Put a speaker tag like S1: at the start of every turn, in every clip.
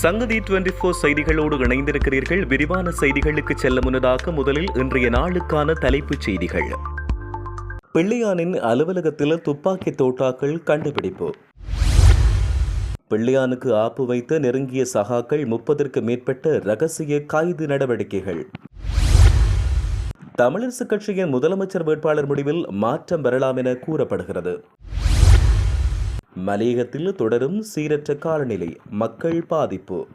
S1: சங்கதி twenty four செய்திகளோடு இணைந்திருக்கிறீர்கள். விரிவான செய்திகளுக்கு செல்ல முன்னதாக முதலில் இன்றைய நாளுக்கான தலைப்புச் செய்திகள். பிள்ளையானின் அலுவலகத்தில் துப்பாக்கி தோட்டாக்கள் கண்டுபிடிப்பு. பிள்ளையானுக்கு ஆப்பு வைத்த நெருங்கிய சகாக்கள் முப்பதற்கு மேற்பட்ட ரகசிய கைது நடவடிக்கைகள். தமிழரசுக் கட்சியின் முதலமைச்சர் வேட்பாளர் முடிவில் மாற்றம் வரலாம் என கூறப்படுகிறது. மலையகத்தில் தொடரும் சீரற்ற காலநிலை மக்கள் பாதிப்பு.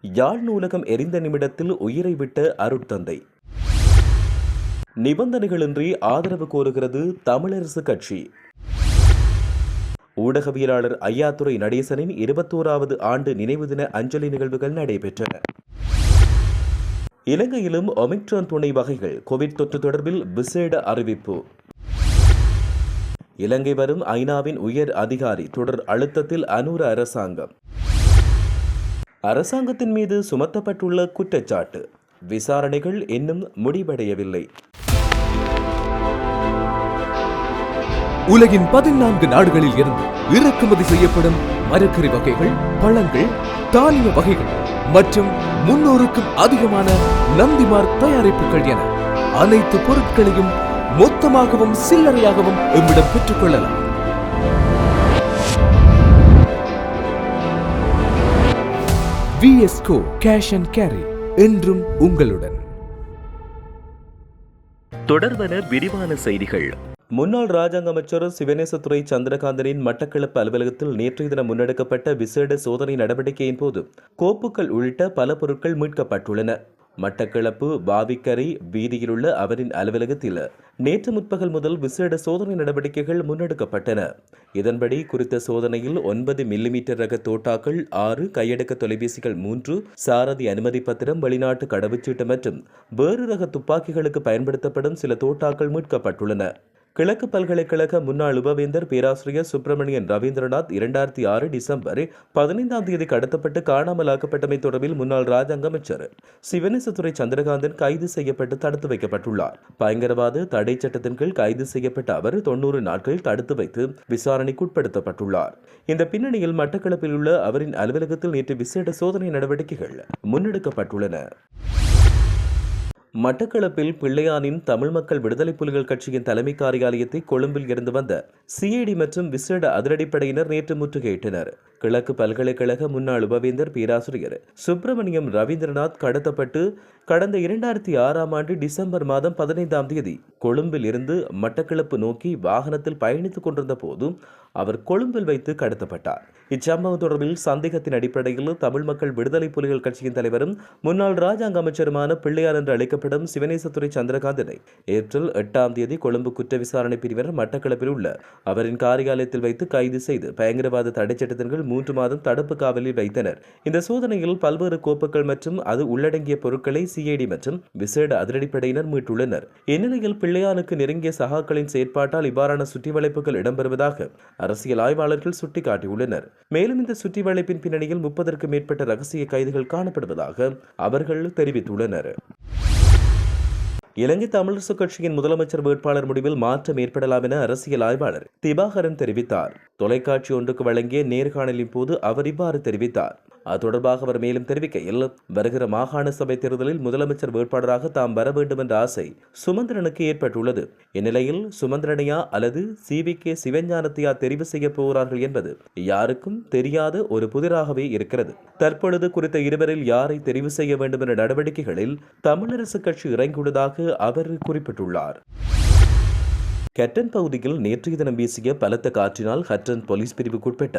S1: யாழ் நூலகம் எரிந்த நிமிடத்தில் உயிரை விட்ட அருட்தந்தை. நிபந்தனைகளின்றி ஆதரவு கோருகிறது தமிழரசு கட்சி. ஊடகவியலாளர் ஐயாத்துறை நடேசனின் இருபத்தோராவது ஆண்டு நினைவு தின அஞ்சலி நிகழ்வுகள் நடைபெற்றன. இலங்கையிலும் ஒமிக்ரான் துணை வகைகள் கோவிட் தொற்று தொடர்பில் விசேட அறிவிப்பு. இலங்கை வரும் ஐநாவின் உயர் அதிகாரி தொடர் அழுத்தத்தில் அனூர அரசாங்கம். அரசாங்கத்தின் மீது சுமத்தப்பட்டுள்ள குற்றச்சாட்டு. விசாரணைகள் இன்னும் முடிவடையவில்லை.
S2: உலகின் பதினான்கு நாடுகளில் இருந்து இறக்குமதி செய்யப்படும் மரக்கறி வகைகள் பழங்கள் தானிய வகைகள் மற்றும் முன்னூறுக்கும் அதிகமான நந்திமார் தயாரிப்புகள் என அனைத்து பொருட்களையும் மொத்தமாகவும் சில்லறையாகவும் எம்மிடம் பெற்றுக்கொள்ளலாம் விஎஸ்கோ கேஷ் அண்ட் கேரி என்றும் உங்களுடன்.
S1: தொடர்வன விரிவான செய்திகள். முன்னாள் ராஜாங்க அமைச்சர் சிவனேசத்துறை சந்திரகாந்தனின் மட்டக்களப்பு அலுவலகத்தில் நேற்றைய தினம் முன்னெடுக்கப்பட்ட விசேட சோதனை நடவடிக்கையின் போது கோப்புகள் உள்ளிட்ட பல பொருட்கள் மீட்கப்பட்டுள்ளன. மட்டக்களப்பு பாவிக்கரை வீதியிலுள்ள அவரின் அலுவலகத்தில் நேற்று முற்பகல் முதல் விசேட சோதனை நடவடிக்கைகள் முன்னெடுக்கப்பட்டன. இதன்படி குறித்த சோதனையில் ஒன்பது மில்லிமீட்டர் ரக தோட்டாக்கள் ஆறு கையடக்க தொலைபேசிகள் மூன்று சாரதி அனுமதி பத்திரம் வெளிநாட்டு கடவுச்சீட்டு மற்றும் வேறு ரக துப்பாக்கிகளுக்கு பயன்படுத்தப்படும் சில தோட்டாக்கள் மீட்கப்பட்டுள்ளன. கிழக்கு பல்கலைக்கழக முன்னாள் உபவேந்தர் பேராசிரியர் சுப்பிரமணியன் ரவீந்திரநாத் இரண்டாயிரத்தி ஆறு டிசம்பர் பதினைந்தாம் தேதி கடத்தப்பட்டு காணாமலாக்கப்பட்டமை தொடர்பில் முன்னாள் ராஜாங்க அமைச்சர் சிவனேசத்துறை சந்திரகாந்தன் கைது செய்யப்பட்டு தடுத்து வைக்கப்பட்டுள்ளார். பயங்கரவாத தடை சட்டத்தின் கீழ் கைது செய்யப்பட்ட அவர் தொன்னூறு நாட்கள் தடுத்து வைத்து விசாரணைக்குட்படுத்தப்பட்டுள்ளார் இந்த பின்னணியில் மட்டக்களப்பில் உள்ள அவரின் அலுவலகத்தில் நேற்று விசேட சோதனை நடவடிக்கைகள் முன்னெடுக்கப்பட்டுள்ளன. மட்டக்களப்பில் பிள்ளையானின் தமிழ் மக்கள் விடுதலை புலிகள் கட்சியின் தலைமை காரியாலயத்தை கொழும்பில் இருந்து வந்த சிஐடி மற்றும் விசேட அதிரடிப்படையினர் நேற்று முற்றுகையிட்டனர். கிழக்கு பல்கலைக்கழக முன்னாள் உபவேந்தர் பேராசிரியர். சுப்பிரமணியம் ரவீந்திரநாத் கடத்தப்பட்டு கடந்த இரண்டாயிரத்தி ஆறாம் ஆண்டு டிசம்பர் மாதம் பதினைந்தாம் தேதி கொழும்பில் இருந்து மட்டக்களப்பு நோக்கி வாகனத்தில் பயணித்துக் கொண்டிருந்த போது அவர் கொழும்பில் வைத்து கடத்தப்பட்டார். இச்சம்பவம் தொடர்பில் சந்தேகத்தின் அடிப்படையில் தமிழ் மக்கள் விடுதலை புலிகள் கட்சியின் தலைவரும் முன்னாள் ராஜாங்க அமைச்சருமான பிள்ளையார் என்று அழைக்கப்படும் சிவனேசத்துறை சந்திரகாந்தனை ஏப்ரல் எட்டாம் தேதி கொழும்பு குற்ற விசாரணை பிரிவினர் மட்டக்களப்பில் உள்ள அவரின் காரியாலயத்தில் வைத்து கைது செய்து பயங்கரவாத தடைச்சட்டத்தின் கீழ் மூன்று மாதம் தடுப்பு காவலில் வைத்தனர். இந்த சோதனையில் பல்வேறு கோப்புகள் மற்றும் அது உள்ளடங்கிய பொருட்களை சிஐடி மற்றும் விசேட அதிரடிப்படையினர் மீட்டுள்ளனர். இந்நிலையில் பிள்ளையானுக்கு நெருங்கிய சகாக்களின் செயற்பாட்டால் இவ்வாறான சுற்றிவளைப்புகள் இடம்பெறுவதாக அரசியல் ஆய்வாளர்கள் சுட்டிக்காட்டியுள்ளனர். மேலும் இந்த சுற்றிவளைப்பின் பின்னணியில் முப்பதற்கு மேற்பட்ட ரகசிய கைதுகள் காணப்படுவதாக அவர்கள் தெரிவித்துள்ளனர். இலங்கை தமிழரசு கட்சியின் முதலமைச்சர் வேட்பாளர் முடிவில் மாற்றம் ஏற்படலாம் என அரசியல் ஆய்வாளர் திபாகரன் தெரிவித்தார். தொலைக்காட்சி ஒன்றுக்கு வழங்கிய நேர்காணலின் போது அவர் இவ்வாறு தெரிவித்தார். அது தொடர்பாக அவர் மேலும் தெரிவிக்கையில் வருகிற மாகாண சபை தேர்தலில் முதலமைச்சர் வேட்பாளராக தாம் வர வேண்டும் என்ற ஆசை சுமந்திரனுக்கு ஏற்பட்டுள்ளது. இந்நிலையில் சுமந்திரனையா அல்லது சிவி கே சிவஞானத்தையா தெரிவு செய்ய போகிறார்கள் என்பது யாருக்கும் தெரியாத ஒரு புதிராகவே இருக்கிறது. தற்பொழுது குறித்த இருவரில் யாரை தெரிவு செய்ய வேண்டும் என்ற நடவடிக்கைகளில் தமிழரசு கட்சி இறங்கியுள்ளதாக அவர் குறிப்பிட்டுள்ளார். கெட்டன் பகுதியில் நேற்றைய தினம் வீசிய பலத்த காற்றினால் ஹட்டன் போலீஸ் பிரிவுக்குட்பட்ட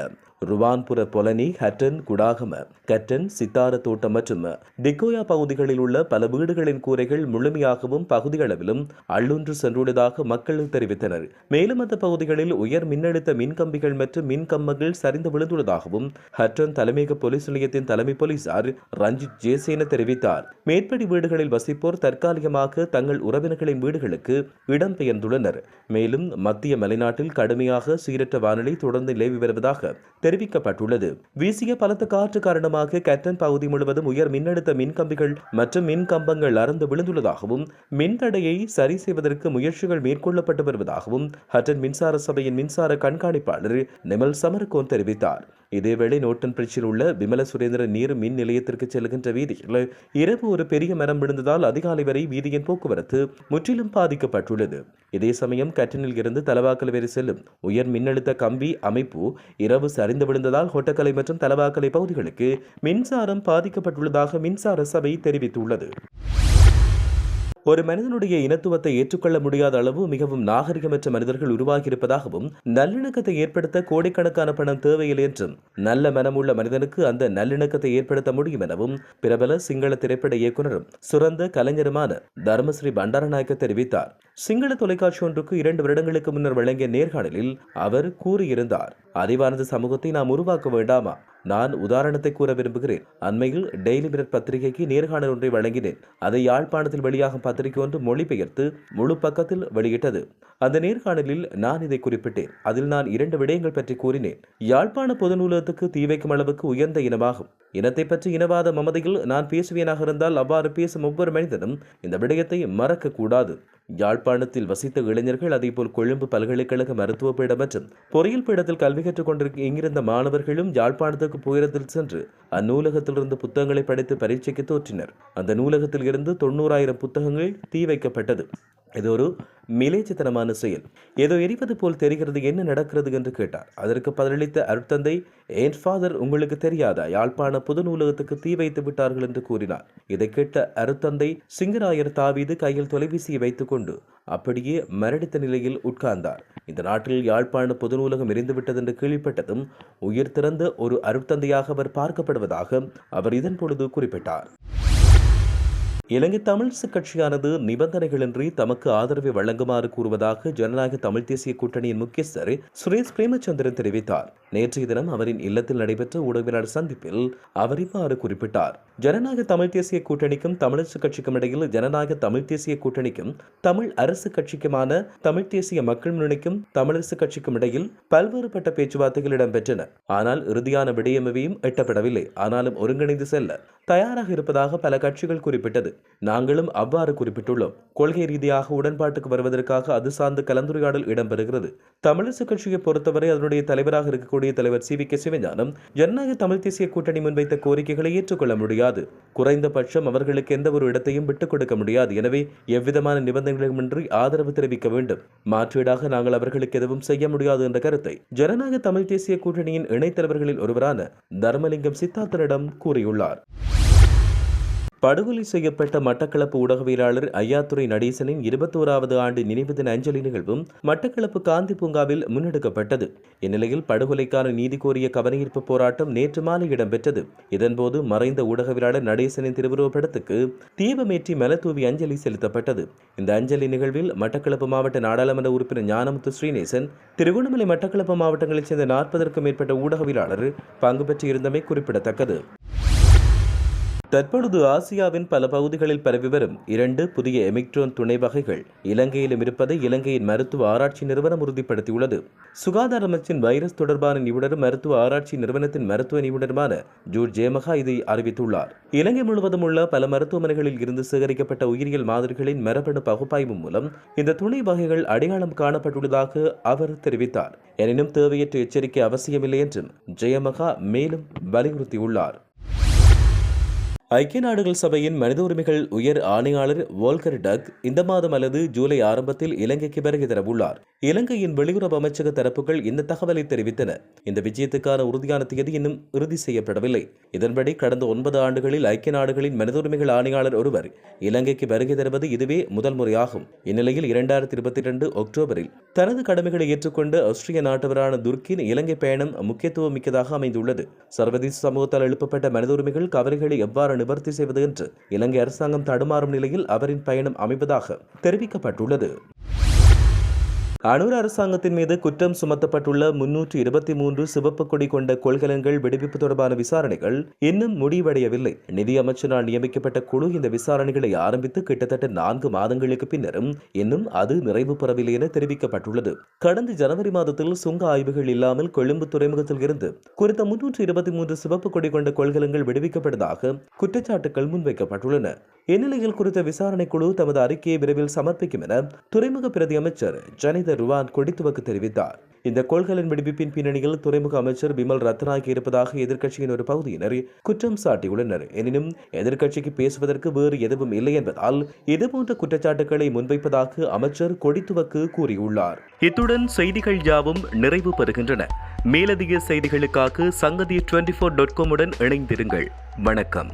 S1: ருவான்புர பொலனி ஹட்டன் குடாகம கட்டன் சித்தார தோட்டம் மற்றும் டிகோயா பகுதிகளில் உள்ள பல வீடுகளின் கூரைகள் முழுமையாகவும் பகுதியளவிலும் அள்ளுன்று சென்றுள்ளதாக மக்கள் தெரிவித்தனர். மேலும் அந்த பகுதிகளில் உயர் மின்னழுத்த மின்கம்பிகள் மற்றும் மின்கம்பங்கள் சரிந்து விழுந்துள்ளதாகவும் ஹட்டன் தலைமையக போலீஸ் நிலையத்தின் தலைமை போலீசார் ரஞ்சித் ஜேசேன தெரிவித்தார். மேற்படி வீடுகளில் வசிப்போர் தற்காலிகமாக தங்கள் உறவினர்களின் வீடுகளுக்கு இடம்பெயர்ந்துள்ளனர் மேலும் மத்திய மலைநாட்டில் கடுமையாக சீரற்ற வானிலை தொடர்ந்து நிலவி வருவதாக தெரிவிக்கப்பட்டுள்ளது. வீசிய பலத்த காற்று காரணமாக கேட்டன் பகுதி முழுவதும் உயர் மின்னழுத்த மின்கம்பிகள் மற்றும் மின் கம்பங்கள் அறந்து விழுந்துள்ளதாகவும் மின்தடையை சரி செய்வதற்கு முயற்சிகள் மேற்கொள்ளப்பட்டு வருவதாகவும் ஹட்டன் மின்சார சபையின் மின்சார கண்காணிப்பாளர் நிமல் சமரகோன் தெரிவித்தார். இதேவேளை நோட்டன் பிரிட்ஜில் உள்ள விமல சுரேந்திர நீர் மின் நிலையத்திற்கு செல்கின்ற வீதியில் இரவு ஒரு பெரிய மரம் விழுந்ததால் அதிகாலை வரை வீதியின் போக்குவரத்து முற்றிலும் பாதிக்கப்பட்டுள்ளது. இதே சமயம் கட்டனில் இருந்து தலவாக்கல் வரை செல்லும் உயர் மின்னழுத்த கம்பி அமைப்பு இரவு சரிந்து விழுந்ததால் ஹொட்டக்கலை மற்றும் தலவாக்கலை பகுதிகளுக்கு மின்சாரம் பாதிக்கப்பட்டுள்ளதாக மின்சார சபை தெரிவித்துள்ளது. ஒரு மனிதனுடைய இனத்துவத்தை ஏற்றுக்கொள்ள முடியாத அளவு மிகவும் நாகரிகமற்ற மனிதர்கள் உருவாகியிருப்பதாகவும் நல்லிணக்கத்தை ஏற்படுத்த கோடிக்கணக்கான பணம் தேவையில்லை என்றும் நல்ல மனமுள்ள மனிதனுக்கு அந்த நல்லிணக்கத்தை ஏற்படுத்த முடியும் எனவும் பிரபல சிங்கள திரைப்பட இயக்குனரும் சிறந்த கலைஞருமான தர்மஸ்ரீ பண்டாரநாயக்க தெரிவித்தார். சிங்கள தொலைக்காட்சி ஒன்றுக்கு இரண்டு வருடங்களுக்கு முன்னர் வழங்கிய நேர்காணலில் அவர் கூறியிருந்தார் அறிவார்ந்த சமூகத்தை நாம் உருவாக்க வேண்டாமா? நான் உதாரணத்தை கூற விரும்புகிறேன். அண்மையில் டெய்லி மிரர் பத்திரிகைக்கு நேர்காணல் ஒன்றை வழங்கினேன். அதை யாழ்ப்பாணத்தில் வெளியாகும் பத்திரிகை ஒன்று மொழிபெயர்த்து முழு பக்கத்தில் வெளியிட்டது. அந்த நேர்காணலில் நான் இதை குறிப்பிட்டேன். அதில் நான் இரண்டு விடயங்கள் பற்றி கூறினேன். யாழ்ப்பாண பொது நூலகத்துக்கு தீ வைக்கும் அளவுக்கு உயர்ந்த இனமாகும். இனத்தை பற்றி இனவாத மமதையில் நான் பேசுவேனாக இருந்தால் அவ்வாறு பேசும் ஒவ்வொரு மனிதனும் இந்த விடயத்தை மறக்க கூடாது யாழ்ப்பாணத்தில் வசித்த இளைஞர்கள் அதேபோல் கொழும்பு பல்கலைக்கழக மருத்துவ பீடம் மற்றும் பொறியியல் பீடத்தில் கல்வி கற்றுக் கொண்டிருக்க இங்கிருந்த மாணவர்களும் யாழ்ப்பாணத்துக்கு புயரத்தில் சென்று அந்நூலகத்திலிருந்து புத்தகங்களை படித்து பரீட்சைக்கு தோற்றினர். அந்த நூலகத்தில் இருந்து தொண்ணூறாயிரம் புத்தகங்கள் தீ வைக்கப்பட்டது. இது ஒரு மிலேச்சத்தனமான செயல். ஏதோ எரிவது போல் தெரிகிறது என்ன நடக்கிறது என்று கேட்டார். அதற்கு பதிலளித்த அருட்தந்தை என் ஃபாதர் உங்களுக்கு தெரியாதா? யாழ்ப்பாண புது நூலகத்துக்கு தீ வைத்து விட்டார்கள் என்று கூறினார். இதை கேட்ட அருட்தந்தை சிங்கராயர் தாவீது கையில் தொலைபேசியை வைத்துக்கொண்டு அப்படியே மரடித்த நிலையில் உட்கார்ந்தார். இந்த நாட்டில் யாழ்ப்பாண பொது நூலகம் எரிந்துவிட்டது என்று கேள்விப்பட்டதும் உயிர் திறந்த ஒரு அருட்தந்தையாக அவர் பார்க்கப்படுவதாக அவர் இதன் பொழுது குறிப்பிட்டார். இலங்கை தமிழிசு கட்சியானது நிபந்தனைகளின்றி தமக்கு ஆதரவை வழங்குமாறு கூறுவதாக ஜனநாயக தமிழ் தேசிய கூட்டணியின் முக்கியஸ்தர் சுரேஷ் பிரேமச்சந்திரன் தெரிவித்தார். நேற்றைய தினம் அவரின் இல்லத்தில் நடைபெற்ற ஊடகவியலாளர் சந்திப்பில் அவர் இவ்வாறு குறிப்பிட்டார். ஜனநாயக தமிழ் தேசிய கூட்டணிக்கும் தமிழரசு கட்சிக்கும் இடையில் ஜனநாயக தமிழ் தேசிய கூட்டணிக்கும் தமிழ் அரசு கட்சிக்குமான தமிழ் தேசிய மக்கள் முன்னணிக்கும் தமிழரசு கட்சிக்கும் இடையில் பல்வேறுபட்ட பேச்சுவார்த்தைகள் இடம்பெற்றன. ஆனால் இறுதியான விடயமவையும் எட்டப்படவில்லை. ஆனாலும் ஒருங்கிணைந்து செல்ல தயாராக இருப்பதாக பல கட்சிகள் குறிப்பிட்டது. நாங்களும் அவ்வாறு குறிப்பிட்டுள்ளோம். கொள்கை ரீதியாக உடன்பாட்டுக்கு வருவதற்காக அது சார்ந்த கலந்துரையாடல் இடம்பெறுகிறது. தமிழரசு கட்சியை பொறுத்தவரை அதனுடைய தலைவராக இருக்கக்கூடிய தலைவர் சி வி கே சிவஞானம் ஜனநாயக தமிழ் தேசிய கூட்டணி முன்வைத்த கோரிக்கைகளை ஏற்றுக்கொள்ள முடியாது. குறைந்தபட்சம் அவர்களுக்கு எந்த ஒரு இடத்தையும் விட்டுக் கொடுக்க முடியாது. எனவே எவ்விதமான நிபந்தனைகளுமின்றி ஆதரவு தெரிவிக்க வேண்டும். மாற்றீடாக நாங்கள் அவர்களுக்கு எதுவும் செய்ய முடியாது என்ற கருத்தை ஜனநாயக தமிழ் தேசிய கூட்டணியின் இணைத்தலைவர்களில் ஒருவரான தர்மலிங்கம் சித்தார்த்தனிடம் கூறியுள்ளார். படுகொலை செய்யப்பட்ட மட்டக்களப்பு ஊடகவியலாளர் ஐயாத்துறை நடேசனின் இருபத்தோராவது ஆண்டு நினைவு தின அஞ்சலி நிகழ்வும் மட்டக்களப்பு காந்தி பூங்காவில் முன்னெடுக்கப்பட்டது. இந்நிலையில் படுகொலைக்கான நீதி கோரிய கவனஈர்ப்பு போராட்டம் நேற்று மாலை இடம்பெற்றது. இதன்போது மறைந்த ஊடகவியலாளர் நடேசனின் திருவுருவப்படத்துக்கு தீபமேற்றி மலத்தூவி அஞ்சலி செலுத்தப்பட்டது. இந்த அஞ்சலி நிகழ்வில் மட்டக்களப்பு மாவட்ட நாடாளுமன்ற உறுப்பினர் ஞானமுத்து ஸ்ரீநேசன் திருகோணமலை மட்டக்களப்பு மாவட்டங்களைச் சேர்ந்த நாற்பதற்கும் மேற்பட்ட ஊடகவியலாளர் பங்கு பெற்றிருந்தமை குறிப்பிடத்தக்கது. தற்பொழுது ஆசியாவின் பல பகுதிகளில் பரவி வரும் இரண்டு புதிய எமிக்ட்ரோன் துணை வகைகள் இலங்கையிலும் இருப்பதை இலங்கையின் மருத்துவ ஆராய்ச்சி நிறுவனம் உறுதிப்படுத்தியுள்ளது. சுகாதார அமைச்சின் வைரஸ் தொடர்பான நிபுணரும் மருத்துவ ஆராய்ச்சி நிறுவனத்தின் மருத்துவ நிபுணருமான ஜூர் ஜேமகா இதை அறிவித்துள்ளார். இலங்கை முழுவதும் உள்ள பல மருத்துவமனைகளில் இருந்து சேகரிக்கப்பட்ட உயிரியல் மாதிரிகளின் மரபணு பகுப்பாய்வு மூலம் இந்த துணை வகைகள் அடையாளம் காணப்பட்டுள்ளதாக அவர் தெரிவித்தார். எனினும் தேவையற்ற எச்சரிக்கை அவசியமில்லை என்றும் ஜெயமகா மேலும் வலியுறுத்தியுள்ளார். ஐக்கிய நாடுகள் சபையின் மனித உரிமைகள் உயர் ஆணையாளர் வோல்கர் டக் இந்த மாதம் அல்லது ஜூலை ஆரம்பத்தில் இலங்கைக்கு வருகை தரவுள்ளார். இலங்கையின் வெளியுறவு அமைச்சக தரப்புகள் இந்த தகவலை தெரிவித்தன. இந்த விஜயத்துக்கான உறுதியான தேதி இன்னும் இறுதி செய்யப்படவில்லை. இதன்படி கடந்த ஒன்பது ஆண்டுகளில் ஐக்கிய நாடுகளின் மனித உரிமைகள் ஆணையாளர் ஒருவர் இலங்கைக்கு வருகை தருவது இதுவே முதல் முறையாகும். இந்நிலையில் இரண்டாயிரத்தி இருபத்தி இரண்டு அக்டோபரில் தனது கடமைகளை ஏற்றுக்கொண்ட ஆஸ்திரிய நாட்டவரான துர்க்கின் இலங்கை பயணம் முக்கியத்துவம் மிக்கதாக அமைந்துள்ளது. சர்வதேச சமூகத்தால் எழுப்பப்பட்ட மனித உரிமைகள் கவலைகளை எவ்வாறு நிவர்த்தி செய்வது என்று இலங்கை அரசாங்கம் தடுமாறும் நிலையில் அவரின் பயணம் அமைவதாக தெரிவிக்கப்பட்டுள்ளது. அனூர் அரசாங்கத்தின் மீது குற்றம் சுமத்தப்பட்டுள்ள முன்னூற்று இருபத்தி மூன்று சிவப்பு கொடி கொண்ட கொள்கலன்கள் விடுவிப்பு தொடர்பான விசாரணைகள் இன்னும் முடிவடையவில்லை. நிதி அமைச்சரால் நியமிக்கப்பட்ட குழு இந்த விசாரணைகளை ஆரம்பித்து கிட்டத்தட்ட நான்கு மாதங்களுக்கு பின்னரும் இன்னும் அது நிறைவு பெறவில்லை என தெரிவிக்கப்பட்டுள்ளது. கடந்த ஜனவரி மாதத்தில் சுங்க ஆய்வுகள் இல்லாமல் கொழும்பு துறைமுகத்தில் இருந்து குறித்த முன்னூற்று இருபத்தி மூன்று சிவப்பு கொடி கொண்ட கொள்கலன்கள் விடுவிக்கப்பட்டதாக குற்றச்சாட்டுகள் முன்வைக்கப்பட்டுள்ளன. இந்நிலையில் குறித்த விசாரணை குழு தமது அறிக்கையை விரைவில் சமர்ப்பிக்கும் என துறைமுக பிரதி அமைச்சர் ஜனிதர் அமைச்சர் ருவான் கொடித்துவக்கு தெரிவித்தார். இந்த கொள்கலன் விடுவிப்பின் பின்னணியில் துறைமுக அமைச்சர் பிமல் ரத்னாகி இருப்பதாக எதிர்க்கட்சியின் ஒரு பகுதியினர் குற்றம் சாட்டியுள்ளனர். எனினும் எதிர்க்கட்சிக்கு பேசுவதற்கு வேறு எதுவும் இல்லை என்பதால் இதுபோன்ற குற்றச்சாட்டுகளை முன்வைப்பதாக அமைச்சர் கொடித்துவக்கு கூறியுள்ளார். இத்துடன் செய்திகள் யாவும் நிறைவு பெறுகின்றன. மேலதிக செய்திகளுக்காக சங்கதி டுவெண்டி ஃபோர் டாட் காமுடன் இணைந்திருங்கள். வணக்கம்.